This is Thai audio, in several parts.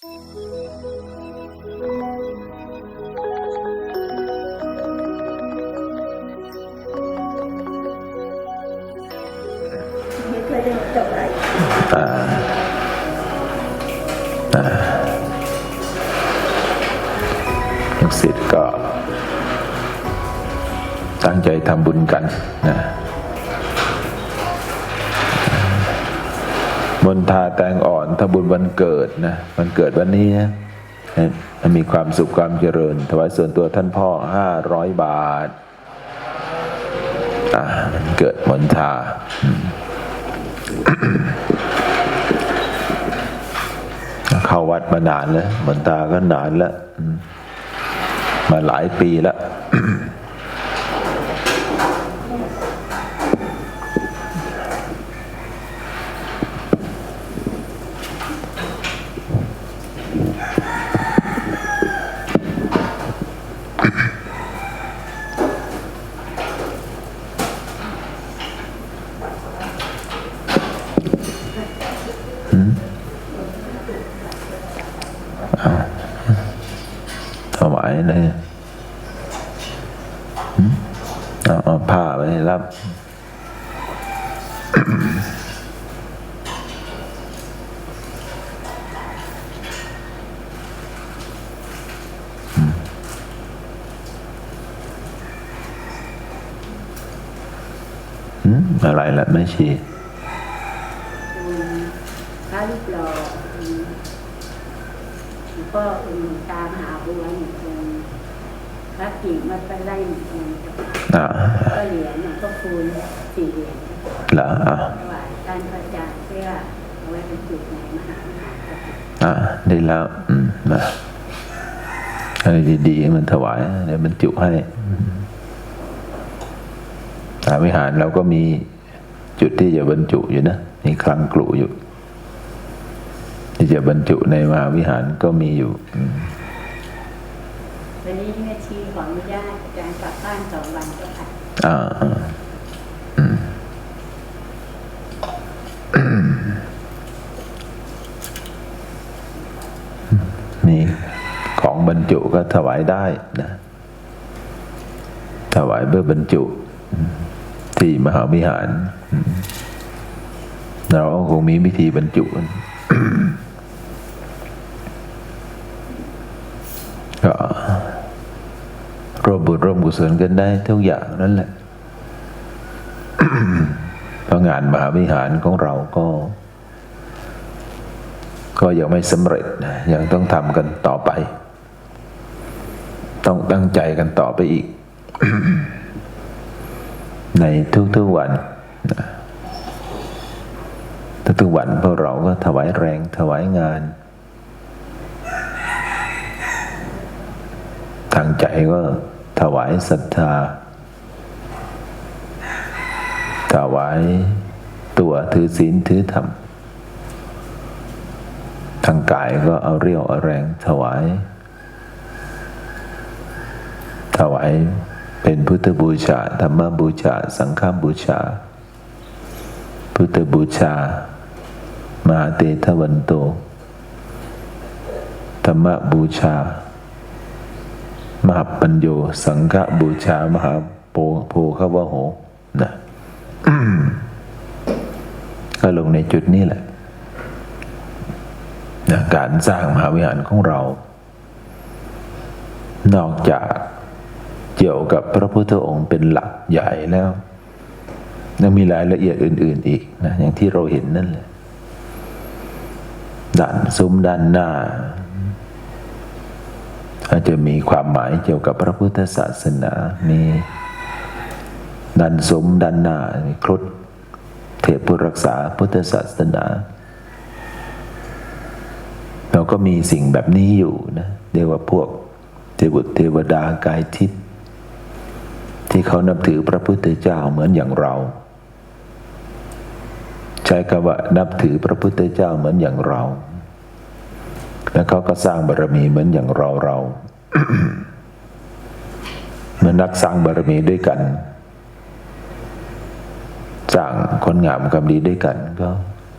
อ่าอ่าลูกศิษย์ก็ตั้งใจทำบุญกันนะ วันเกิดนะวันเกิดวันนี้นะมีความสุขความเจริญ ถวายส่วนตัวท่านพ่อห้าร้อยบาทอ่าวันเกิดมนทาเข้าวัดมานานแล้วมนตาก็นานแล้วมมาหลายปีแล้ว เลยหืมเอาเอาผ้าไปรับหืมอะไรล่ะแม่ชีพระรูปหล่อ อืมหลวงพ่ออืมตามหาบัวหนึ่งองค์พระกิ่งมัดไปไล่หนึ่งองค์อ่าก็เหรียญหลวงพ่อคูณสี่เหรียญเหรออ่าถวายท่านพระอาจารย์เพื่อเอาไว้เป็นจุดในมหาวิหารครับอ่าได้แล้ว อืมนะอะไรดีๆมันถวายเดี๋ยวบรรจุให้สาวิหารเราก็มีจุดที่จะบรรจุอยู่นะ มีคลังกลุอยู่ ที่จะบรรจุในมหาวิหารก็มีอยู่อืมวันนี้แม่ชีขออนุญาตอาจารย์กลับบ้านสองวันก็ค่ะอ่าอ่าอืมมีของบรรจุก็ถวายได้นะ ถวายเพื่อบรรจุอืมที่มหาวิหารอืมเราก็คงมีวิธีบรรจุกัน ก็ ร่วมบุญร่วมกุศลกันได้ทุกอย่างนั่นแหละเพราะงานมหาวิหารของเราก็ ก็ยังไม่สำเร็จยังต้องทำกันต่อไป ต้องตั้งใจกันต่อไปอีก ในทุกๆวันทุกๆวันพวกเราก็ถวายแรงถวายงานทางใจก็ ถวายศรัทธา ถวายตัวถือศีลถือธรรมทางกายก็เอาเรี่ยวเอาแรงถวาย ถวายเป็นพุทธบูชา ธรรมบูชา สังฆบูชา พุทธบูชา มหาเตทวันโต ธรรมบูชา มหาปัญโย สังฆบูชามหาโปโพคาวะโหนะก็ลงในจุดนี้แหละนะการสร้างมหาวิหารของเรา นอกจากเกี่ยวกับพระพุทธองค์เป็นหลักใหญ่แล้วยังมีรายละเอียดอื่น ๆ อีกนะอย่างที่เราเห็นนั่นแหละด้านซุ้มด้านหน้า อาจจะมีความหมายเกี่ยวกับพระพุทธศาสนามีด้านซุ้มด้านหน้ามีครุฑเทพผู้รักษาพุทธศาสนา เราก็มีสิ่งแบบนี้อยู่นะเรียกว่าพวกเทวดเทวดากายทิพย์ที่เขานับถือพระพุทธเจ้าเหมือนอย่างเรา ใช้คำว่านับถือพระพุทธเจ้าเหมือนอย่างเรา แล้วเขาก็สร้างบารมีเหมือนอย่างเราเราเหมือนนักสร้างบารมีด้วยกัน สร้างคนงามความดีด้วยกัน ก็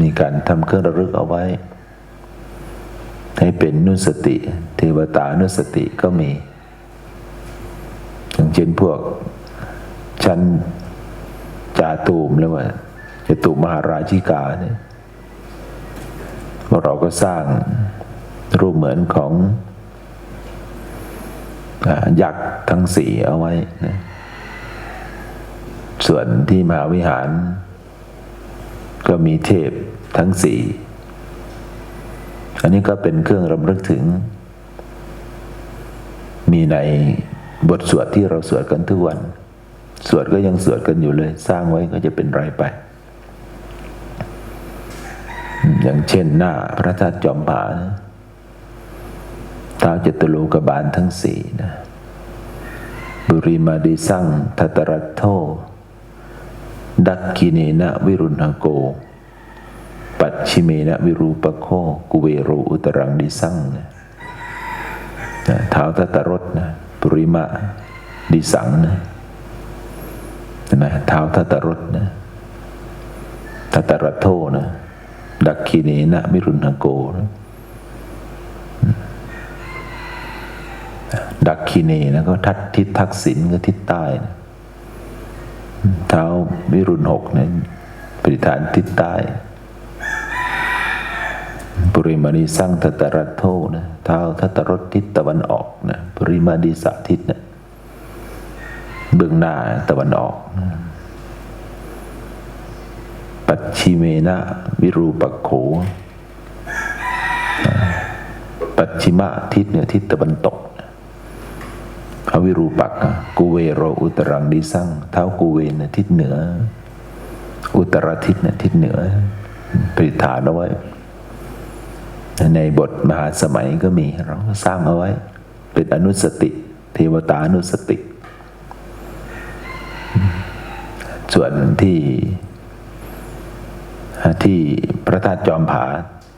มีการทำเครื่องระลึกเอาไว้ ให้เป็นนุสติ เทวตานุสติก็มี อย่างเช่นพวกชั้นจาตูมหรือว่าจตุมหาราชิกาเนี่ยเราก็สร้าง รูปเหมือนของอยักษ์ทั้งสี่เอาไว้นะส่วนที่มหาวิหาร ก็มีเทพทั้งสี่ อันนี้ก็เป็นเครื่องรำลึกถึง มีในบทสวดที่เราสวดกันทุกวัน สวดก็ยังสวดกันอยู่เลย สร้างไว้ก็จะเป็นไรไป อย่างเช่นหน้าพระธาตุจอมผานะ ท้าจตุโลกบาลทั้งสี่นะบุริมาดิสั่งทัตรัตโท ดักคิเนนะวิรุณหโก ปัจฉิเมนะวิรูปโคกุเวโรอุตรังดิสั่งนะนะท้าทัตรสนะปุริมาดิสังนะนะท้าทัตรสนะทัตรัตโทนะดักคิเนนะวิรุณหโกนะ ดักคิเนนะก็ทัดทิศทักษิณก็ทิศใต้นะเท้าวิรุณหกนั้นปฏิฐานทิศใต้ปริมาณีสร้างทัตรัตโทนะเท้าทัตรสทิศตะวันออกนะปริมาณีสาทิศนะเบื้องหน้าตะวันออกนะปัจฉิเมนะวิรูปโขปัจฉิมะทิศเหนือทิศตะวันตก อวิรูปักอะกูเวโรอุตรังดิสั่งเท้ากูเวนทิศเหนือ อุตรทิศนะทิศเหนือปริฐานเอาไว้ ในบทมหาสมัยก็มีเราสร้างเอาไว้ เป็นอนุสติ เทวตานุสติ ส่วนที่ที่พระธาตุจอมผา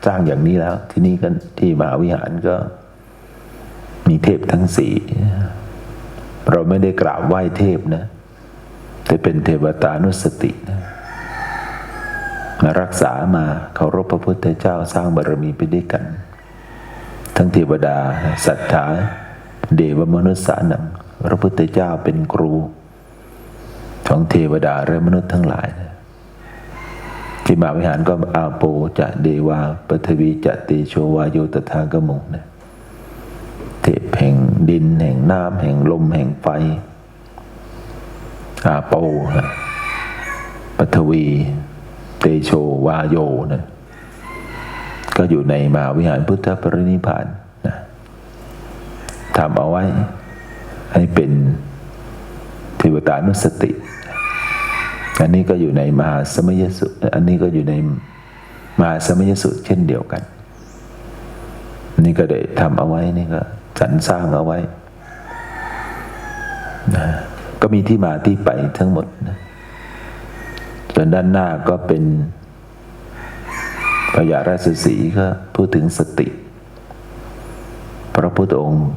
สร้างอย่างนี้แล้ว ที่นี่ก็ที่มหาวิหารก็มีเทพทั้งสี่ เราไม่ได้กราบไหว้เทพนะ แต่เป็นเทวตานุสตินะมารักษามาเคารพพระพุทธเจ้าสร้างบารมีไปด้วยกัน ทั้งเทวดาศรัทธาเดวมนุษย์สานังพระพุทธเจ้าเป็นครู ของเทวดาและมนุษย์ทั้งหลายนะที่มาวิหารก็อาโปจะเดวาปฐวีจะเตโชวาโยตถากมุงนะ ทพแห่งดินแห่งน้ำแห่งลมแห่งไฟ อาโปนะปฐวี เตโชวาโยนะก็อยู่ในมหาวิหารพุทธปรินิพานนะทำเอาไว้ ให้เป็นเทวตานุสติ อันนี้ก็อยู่ในมหาสมยสุอันนี้ก็อยู่ในมหาสมยสุเช่นเดียวกัน นี่ก็ได้ทำเอาไว้นี่ก็ สรรสร้างเอาไว้นะก็มีที่มาที่ไปทั้งหมดนะส่วนด้านหน้าก็เป็นพญาราชสีก็พูดถึงสติ พระพุทธองค์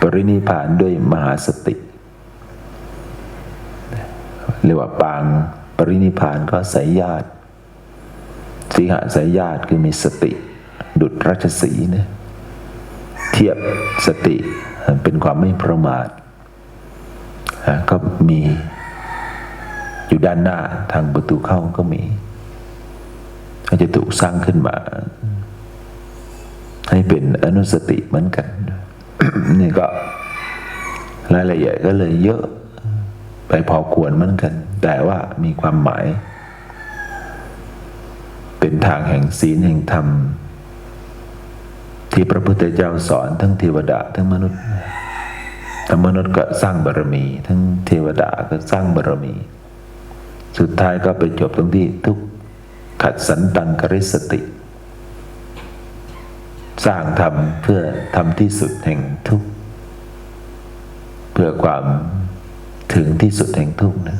ปรินิพานด้วยมหาสติ เรียกว่าปางปรินิพานก็สายญาติสีหสายญาติคือมีสติ ดุจราชสีห์นะ เทียบสติเป็นความไม่ประมาทก็มีอยู่ด้านหน้าทางประตูเข้าก็มีก็จะถูกสร้างขึ้นมา ให้เป็นอนุสติเหมือนกัน นี่ก็รายละเอียดก็เลยเยอะไปพอควรเหมือนกัน แต่ว่ามีความหมาย เป็นทางแห่งศีลแห่งธรรม ที่พระพุทธเจ้าสอนทั้งเทวดาทั้งมนุษย์ทั้งมนุษย์ก็สร้างบารมี ทั้งเทวดาก็สร้างบารมี สุดท้ายก็ไปจบตรงที่ทุกขัดสันตังกริสติ สร้างทำเพื่อทำที่สุดแห่งทุกข์เพื่อความถึงที่สุดแห่งทุกข์นะ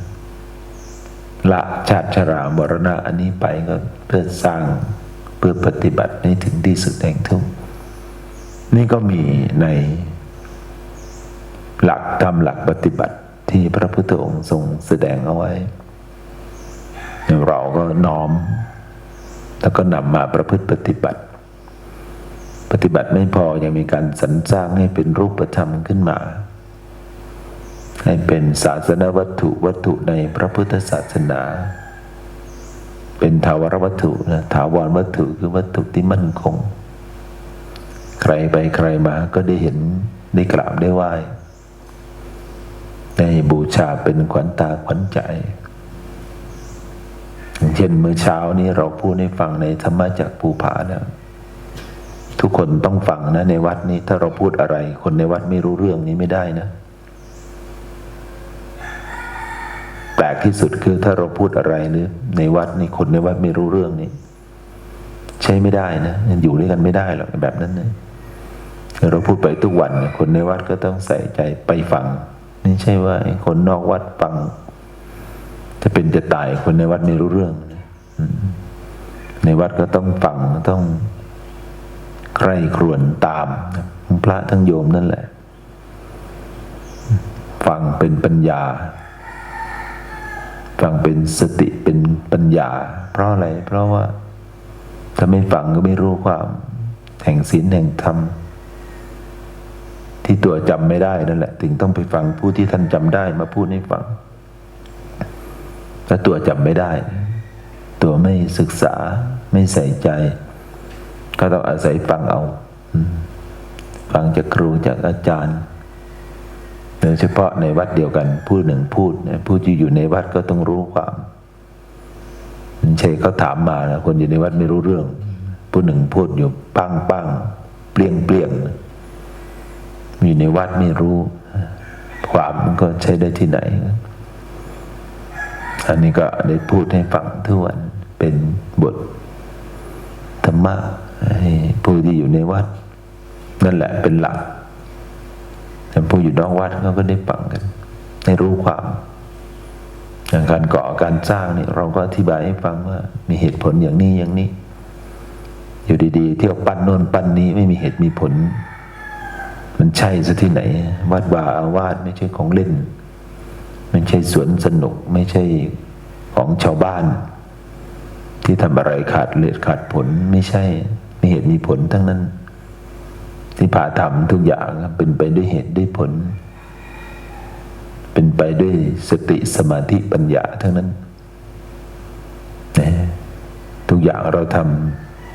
ละชาติชรามรณะอันนี้ไปก็เพื่อสร้างเพื่อปฏิบัติให้ถึงที่สุดแห่งทุกข์ นี่ก็มีในหลักธรรมหลักปฏิบัติที่พระพุทธองค์ทรงแสดงเอาไว้ เราก็น้อม แล้วก็นำมาประพฤติปฏิบัติ ปฏิบัติไม่พอยังมีการสรรสร้างให้เป็นรูปธรรมขึ้นมา ให้เป็นศาสนวัตถุวัตถุในพระพุทธศาสนา เป็นถาวรวัตถุนะถาวรวัตถุคือวัตถุที่มั่นคง รไปใครมาก็ได้เห็นได้กราบได้ไหว้ได้บูชาเป็นขวัญตาขวัญใจอย่างเช่นเมื่อเช้านี้เราพูดให้ฟังในธรรมจากภูผานะทุกคนต้องฟังนะ ในวัดนี้ถ้าเราพูดอะไร คนในวัดไม่รู้เรื่องนี้ไม่ได้นะ แปลกที่สุดคือถ้าเราพูดอะไรหรือในวัดนี่คนในวัดไม่รู้เรื่องนี้ ใช้ไม่ได้นะอยู่ด้วยกันไม่ได้หรอกแบบนั้นนะ เราพูดไปทุกวัน คนในวัดก็ต้องใส่ใจไปฟัง ไม่ใช่ว่าไอ้คนนอกวัดฟัง จะเป็นจะตายคนในวัดไม่รู้เรื่องนะในวัดก็ต้องฟังต้องใคร่ครวญตามพระทั้งโยมนั่นแหละ ฟังเป็นปัญญา ฟังเป็นสติเป็นปัญญา เพราะอะไร เพราะว่า ถ้าไม่ฟังก็ไม่รู้ความ แห่งศีลแห่งธรรม ที่ตัวจำไม่ได้นั่นแหละ ถึงต้องไปฟังผู้ที่ท่านจำได้มาพูดให้ฟังถ้าตัวจำไม่ได้ ตัวไม่ศึกษาไม่ใส่ใจ ก็ต้องอาศัยฟังเอาฟังจากครูจากอาจารย์โดยเฉพาะในวัดเดียวกันผู้หนึ่งพูดนะผู้ที่อยู่ในวัดก็ต้องรู้ความไม่ใช่เขาถามมานะคนอยู่ในวัดไม่รู้เรื่อง ผู้หนึ่งพูดอยู่ปังปังเปลี่ยงเปลี่ยง อยู่ในวัดไม่รู้ ความมันก็ใช้ได้ที่ไหน อันนี้ก็ได้พูดให้ฟังทุกวันเป็นบทธรรมะให้ผู้ที่อยู่ในวัด นั่นแหละเป็นหลักแต่ผู้อยู่นอกวัดเขาก็ได้ฟังกันได้รู้ความอย่างการก่อการสร้างนี่เราก็อธิบายให้ฟังว่า มีเหตุผลอย่างนี้อย่างนี้ อยู่ดีๆ เที่ยวปั้นโน่นปั้นนี้ไม่มีเหตุมีผล มันใช่ซะที่ไหน วัดวาอาวาสไม่ใช่ของเล่น ไม่ใช่สวนสนุกไม่ใช่ของชาวบ้าน ที่ทำอะไรขาดเลือขาดผลไม่ใช่มีเหตุมีผลทั้งนั้น ที่พาทำทุกอย่างเป็นไปด้วยเหตุด้วยผล เป็นไปด้วยสติสมาธิปัญญาทั้งนั้นนะทุกอย่างเราท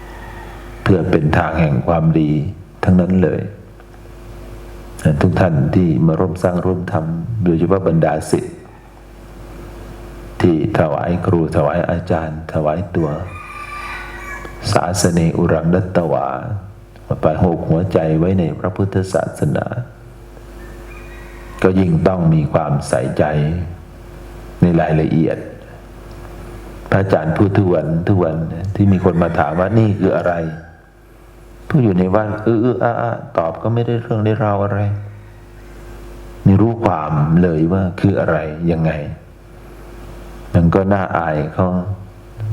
ำเพื่อเป็นทางแห่งความดีทั้งนั้นเลย ทุกท่านที่มาร่วมสร้างร่วมทำโดยเฉพาะบรรดาศิษย์ที่ถวายครูถวายอาจารย์ ถวายตัว ศาสเนอุรังดัตตวาไปหกหัวใจไว้ในพระพุทธศาสนา ก็ยิ่งต้องมีความใส่ใจในรายละเอียด พระอาจารย์พูดทุกวันทุกวันที่มีคนมาถามว่านี่คืออะไร ผู้อยู่ในวัดเออเอออาอาตอบก็ไม่ได้เรื่องได้ราวอะไรไม่รู้ความเลยว่าคืออะไรยังไง มันก็น่าอายเขา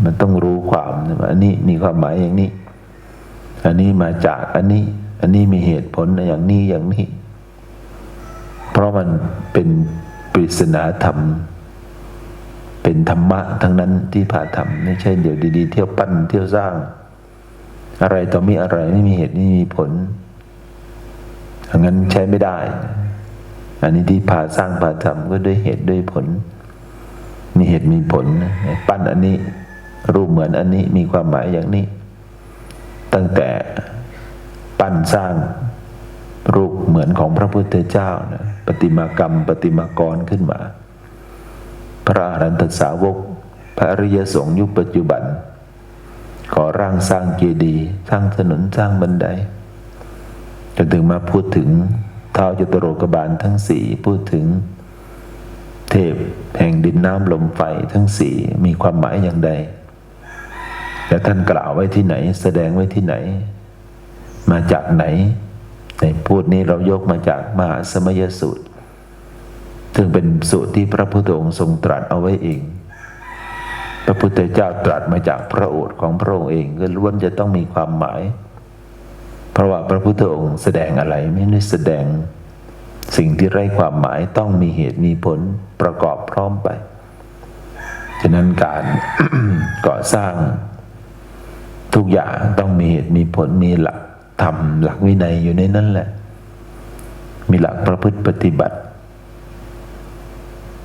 มันต้องรู้ความว่าอันนี้มีความหมายอย่างนี้ อันนี้มาจากอันนี้ อันนี้มีเหตุผลอย่างนี้อย่างนี้ เพราะมันเป็นปริศนาธรรม เป็นธรรมะทั้งนั้นที่ผ่าทำไม่ใช่เดี๋ยวดี ๆ เที่ยวปั้นเที่ยวสร้าง อะไรต่อมีอะไรไม่มีเหตุไม่มีผลดังนั้นใช้ไม่ได้ อันนี้ที่ผ่าสร้างผ่าทำก็ด้วยเหตุด้วยผล มีเหตุมีผล ปั้นอันนี้ รูปเหมือนอันนี้มีความหมายอย่างนี้ ตั้งแต่ปั้นสร้างรูปเหมือนของพระพุทธเจ้านะปฏิมากรรมปฏิมากรขึ้นมา พระอรันตสาวก พระอริยสงฆ์ยุคปัจจุบัน ขอร่างสร้างเจดีย์สร้างถนนสร้างบันไดจนถึงมาพูดถึงเท้าจตโรกบาลทั้งสี่พูดถึง เทพแห่งดินน้ำลมไฟทั้งสี่มีความหมายอย่างใดและท่านกล่าวไว้ที่ไหน แสดงไว้ที่ไหน มาจากไหน ในพูดนี้เรายกมาจากมหาสมยสูตร ซึ่งเป็นสูตรที่พระพุทธองค์ทรงตรัสเอาไว้เอง ระพุทธเจ้าตรัสมาจากพระโอษฐ์ของพระองค์เองก็ล้วนจะต้องมีความหมาย เพราะว่าพระพุทธองค์แสดงอะไรไม่ได้แสดง สิ่งที่ไร้ความหมายต้องมีเหตุมีผลประกอบพร้อมไป ฉะนั้นการก่อสร้าง ทุกอย่างต้องมีเหตุมีผลมีหลักธรรมหลักวินัยอยู่ในนั้นแหละ มีหลักประพฤติปฏิบัติ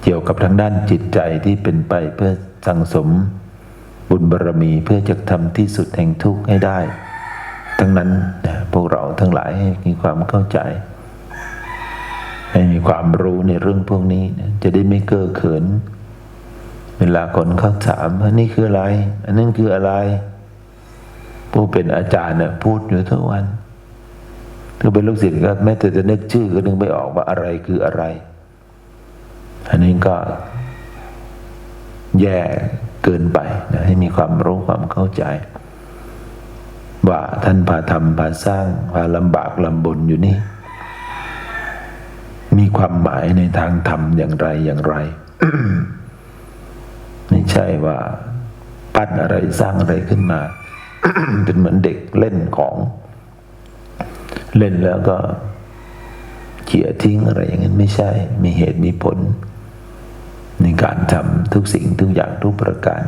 เกี่ยวกับทางด้านจิตใจที่เป็นไปเพื่อ สั่งสม บุญบารมีเพื่อจะทำที่สุดแห่งทุกข์ให้ได้ ทั้งนั้นพวกเราทั้งหลายให้มีความเข้าใจ ให้มีความรู้ในเรื่องพวกนี้จะได้ไม่เก้อเขิน เวลาคนเขาถามว่านี่คืออะไร อันนั้นคืออะไร ผู้เป็นอาจารย์น่ยพูดอยู่ทุกวันถ้าเป็นลูกศิษย์ก็แม้แต่จะนึกชื่อก็นึกไม่ออกว่าอะไรคืออะไร อันนี้ก็ แย่เกินไปนะให้มีความรู้ความเข้าใจ ว่าท่านพาทำพาสร้างพาลำบากลำบนอยู่นี่ มีความหมายในทางธรรมอย่างไรอย่างไร ไม่ใช่ว่าปั้นอะไรสร้างอะไรขึ้นมา เป็นเหมือนเด็กเล่นของ เล่นแล้วก็เขี่ยทิ้งอะไรอย่างนั้นไม่ใช่ มีเหตุมีผล ในการทำทุกสิ่งทุกอย่างทุกประการ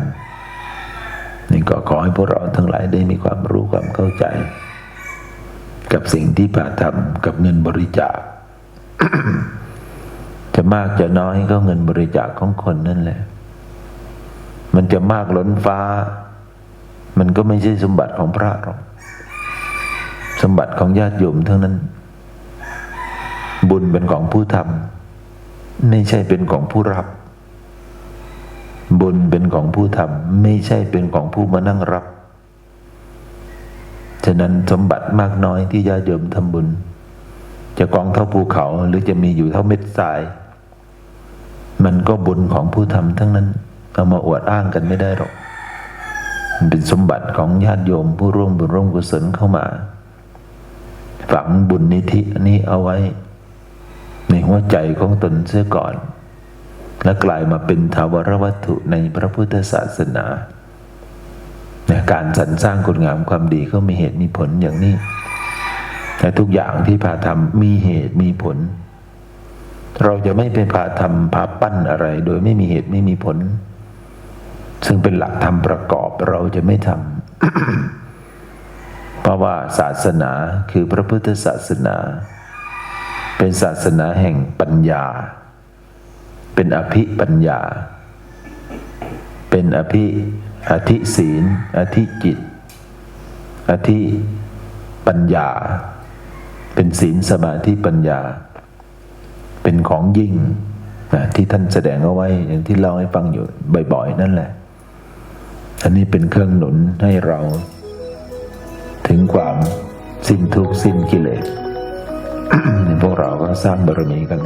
นี่ก็ขอให้พวกเราทั้งหลายได้มีความรู้ความเข้าใจ กับสิ่งที่พาทำกับเงินบริจาค จะมากจะน้อยก็เงินบริจาคของคนนั่นแหละ มันจะมากล้นฟ้า มันก็ไม่ใช่สมบัติของพระหรอก สมบัติของญาติโยมเทั้งนั้น บุญเป็นของผู้ทำไม่ใช่เป็นของผู้รับ ของผู้ทำไม่ใช่เป็นของผู้มานั่งรับ ฉะนั้นสมบัติมากน้อยที่ญาติโยมทำบุญ จะกองเท่าภูเขาหรือจะมีอยู่เท่าเม็ดทราย มันก็บุญของผู้ทำทั้งนั้น เอามาอวดอ้างกันไม่ได้หรอก มันเป็นสมบัติของญาติโยมผู้ร่วมบุญร่วมกุศลเข้ามา ฝังบุญนิธิอันนี้เอาไว้ ในหัวใจของตนเสียก่อน และกลายมาเป็นถาวรวัตถุในพระพุทธศาสนาการสรรสร้างคุณงามความดีก็มีเหตุมีผลอย่างนี้แต่ทุกอย่างที่พาทำมีเหตุมีผล เราจะไม่ไปพาทำพาปั้นอะไร โดยไม่มีเหตุไม่มีผล ซึ่งเป็นหลักธรรมประกอบเราจะไม่ทำเพราะว่าศาสนาคือพระพุทธศาสนา เป็นศาสนาแห่งปัญญา เป็นอภิปัญญา เป็นอภิอธิศีล อธิจิต อธิปัญญา เป็นศีลสมาธิปัญญา เป็นของยิ่งนะที่ท่านแสดงเอาไว้อย่างที่เล่าให้ฟังอยู่บ่อยๆ นั่นแหละ อันนี้เป็นเครื่องหนุนให้เรา ถึงความสิ้นทุกข์สิ้นกิเลสพวกเราก็สร้างบารมีกัน